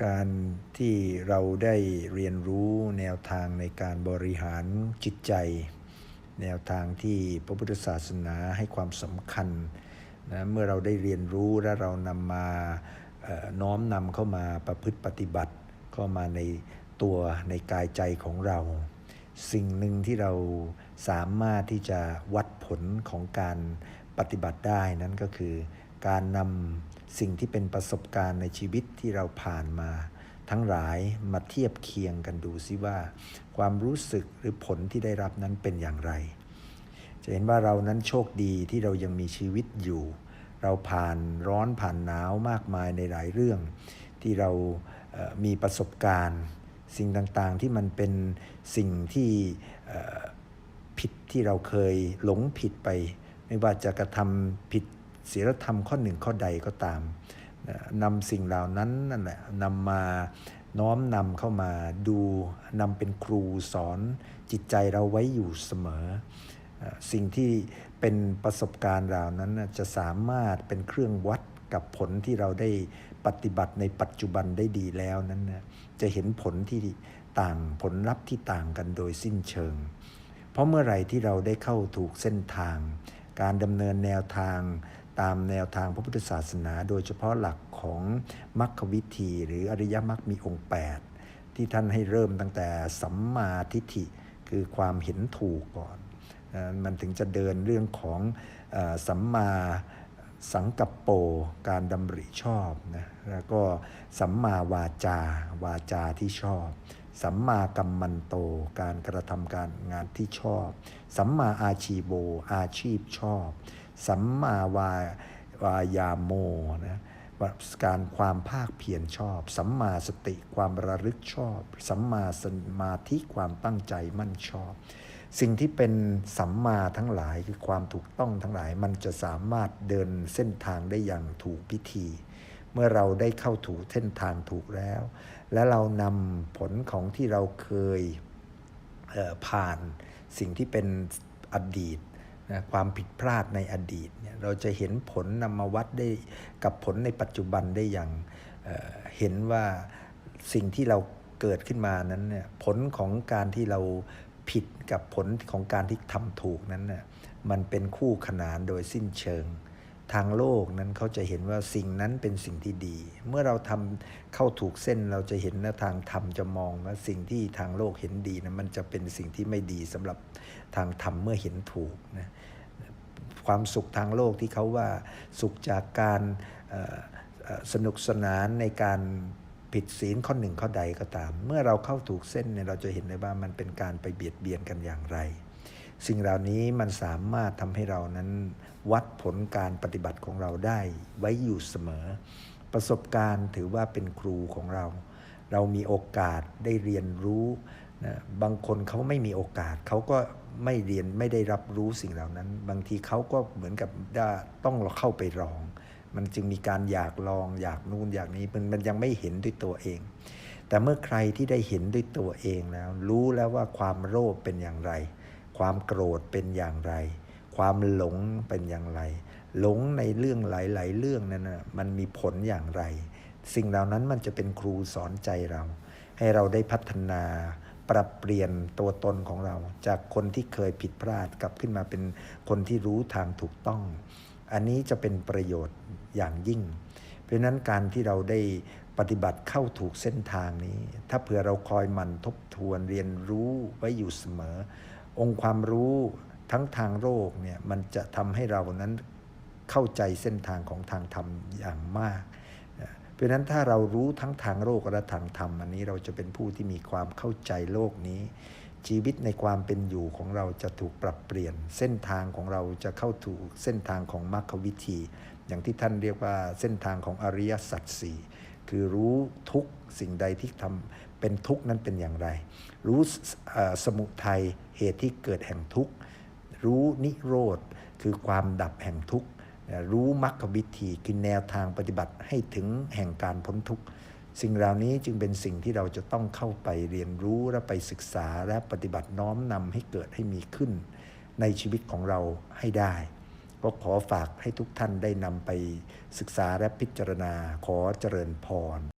การที่เราได้เรียนรู้แนวทางในการบริหารจิตใจ แนวทางที่พระพุทธศาสนาให้ความสำคัญนะเมื่อเราได้เรียนรู้และเรานำมาน้อมนำเข้ามาประพฤติปฏิบัติ เข้ามาในตัวในกายใจของเรา สิ่งหนึ่งที่เราสามารถที่จะวัดผลของการปฏิบัติได้นั้นก็คือการนำ สิ่งที่เป็นประสบการณ์ในชีวิตที่เราผ่านมา ทั้งหลายมาเทียบเคียงกันดูซิว่า ความรู้สึกหรือผลที่ได้รับนั้นเป็นอย่างไร จะเห็นว่าเรานั้นโชคดีที่เรายังมีชีวิตอยู่ เราผ่านร้อนผ่านหนาวมากมายในหลายเรื่อง ที่เรามีประสบการณ์ สิ่งต่างๆที่มันเป็นสิ่งที่ผิดที่เราเคยหลงผิดไป ไม่ว่าจะกระทำผิด ศีลธรรมข้อหนึ่งข้อใดก็ตามนำสิ่งเหล่านั้นนั่นแหละนำมาน้อมนำเข้ามาดูนำเป็นครูสอนจิตใจเราไว้อยู่เสมอ สิ่งที่เป็นประสบการณ์เรานั้นจะสามารถเป็นเครื่องวัดกับผลที่เราได้ปฏิบัติในปัจจุบันได้ดีแล้วนั้นนะจะเห็นผลที่ต่างผลลัพธ์ที่ต่างกันโดยสิ้นเชิง เพราะเมื่อไหร่ที่เราได้เข้าถูกเส้นทาง การดำเนินแนวทาง ตามแนวทางพระพุทธศาสนา โดยเฉพาะหลักของมรรควิธี หรืออริยมรรคมีองค์ 8 ที่ท่านให้เริ่มตั้งแต่สัมมาทิฏฐิคือความเห็นถูกก่อน มันถึงจะเดินเรื่องของสัมมาสังกัปโปการดำริชอบนะแล้วก็สัมมาวาจา วาจาที่ชอบ สัมมากัมมันโต การกระทำการงานที่ชอบ สัมมาอาชีโบอาชีพชอบ สัมมาวาวายาโมนะการความภาคเพียรชอบ สัมมาสติความระลึกชอบ สัมมาสมาธิความตั้งใจมั่นชอบ สิ่งที่เป็นสัมมาทั้งหลายคือความถูกต้องทั้งหลายมันจะสามารถเดินเส้นทางได้อย่างถูกพิธี เมื่อเราได้เข้าถูกเส้นทางถูกแล้ว และเรานำผลของที่เราเคยเผ่านสิ่งที่เป็นอดีต นะความผิดพลาดในอดีตเนี่ยเราจะเห็นผลนำมาวัดได้กับผลในปัจจุบันได้อย่างเเห็นว่าสิ่งที่เราเกิดขึ้นมานั้นเนี่ยผลของการที่เราผิดกับผลของการที่ทำถูกนั้นน่ยมันเป็นคู่ขนานโดยสิ้นเชิง ทางโลกนั้นเขาจะเห็นว่าสิ่งนั้นเป็นสิ่งที่ดี เมื่อเราทำเข้าถูกเส้นเราจะเห็นนะทางธรรมจะมองว่าสิ่งที่ทางโลกเห็นดีนะมันจะเป็นสิ่งที่ไม่ดีสำหรับทางธรรมเมื่อเห็นถูกนะความสุขทางโลกที่เขาว่าสุขจากการสนุกสนานในการผิดศีลข้อหนึ่งข้อใดก็ตาม เมื่อเราเข้าถูกเส้นเนี่ยเราจะเห็นได้ว่ามันเป็นการไปเบียดเบียนกันอย่างไร สิ่งเหล่านี้มันสามารถทำให้เรานั้น วัดผลการปฏิบัติของเราได้ไว้อยู่เสมอ ประสบการณ์ถือว่าเป็นครูของเรา เรามีโอกาสได้เรียนรู้นะบางคนเขาไม่มีโอกาสเขาก็ไม่เรียนไม่ได้รับรู้สิ่งเหล่านั้น บางทีเขาก็เหมือนกับต้องเข้าไปลอง มันจึงมีการอยากลองอยากนู่นอยากนี้มันมันยังไม่เห็นด้วยตัวเอง แต่เมื่อใครที่ได้เห็นด้วยตัวเองแล้ว รู้แล้วว่าความโลภเป็นอย่างไร ความโกรธเป็นอย่างไร ความหลงเป็นอย่างไร หลงในเรื่องหลาย ๆ เรื่องนั้นนะมันมีผลอย่างไร สิ่งเหล่านั้นมันจะเป็นครูสอนใจเรา ให้เราได้พัฒนาปรับเปลี่ยนตัวตนของเรา จากคนที่เคยผิดพลาดกลับขึ้นมาเป็นคนที่รู้ทางถูกต้อง อันนี้จะเป็นประโยชน์อย่างยิ่ง เพราะนั้นการที่เราได้ปฏิบัติเข้าถูกเส้นทางนี้ ถ้าเผื่อเราคอยหมั่นทบทวนเรียนรู้ไว้อยู่เสมอ องค์ความรู้ ทั้งทางโลกเนี่ยมันจะทำให้เรานั้นเข้าใจเส้นทางของทางธรรมอย่างมาก เพราะฉะนั้นถ้าเรารู้ทั้งทางโลกและทางธรรมอันนี้เราจะเป็นผู้ที่มีความเข้าใจโลกนี้ ชีวิตในความเป็นอยู่ของเราจะถูกปรับเปลี่ยน เส้นทางของเราจะเข้าถูกเส้นทางของมรรควิธี อย่างที่ท่านเรียกว่าเส้นทางของอริยสัจสี่คือรู้ทุกสิ่งใดที่ทำเป็นทุกข์นั้นเป็นอย่างไร รู้สเอ่อสมุทัยเหตุที่เกิดแห่งทุกข์ รู้นิโรธ คือความดับแห่งทุกข์ รู้มรรควิธีคือแนวทางปฏิบัติให้ถึงแห่งการพ้นทุกข์ สิ่งเหล่านี้จึงเป็นสิ่งที่เราจะต้องเข้าไปเรียนรู้และไปศึกษาและปฏิบัติน้อมนำให้เกิดให้มีขึ้น ในชีวิตของเราให้ได้ก็ขอฝากให้ทุกท่านได้นำไปศึกษาและพิจารณาขอเจริญพร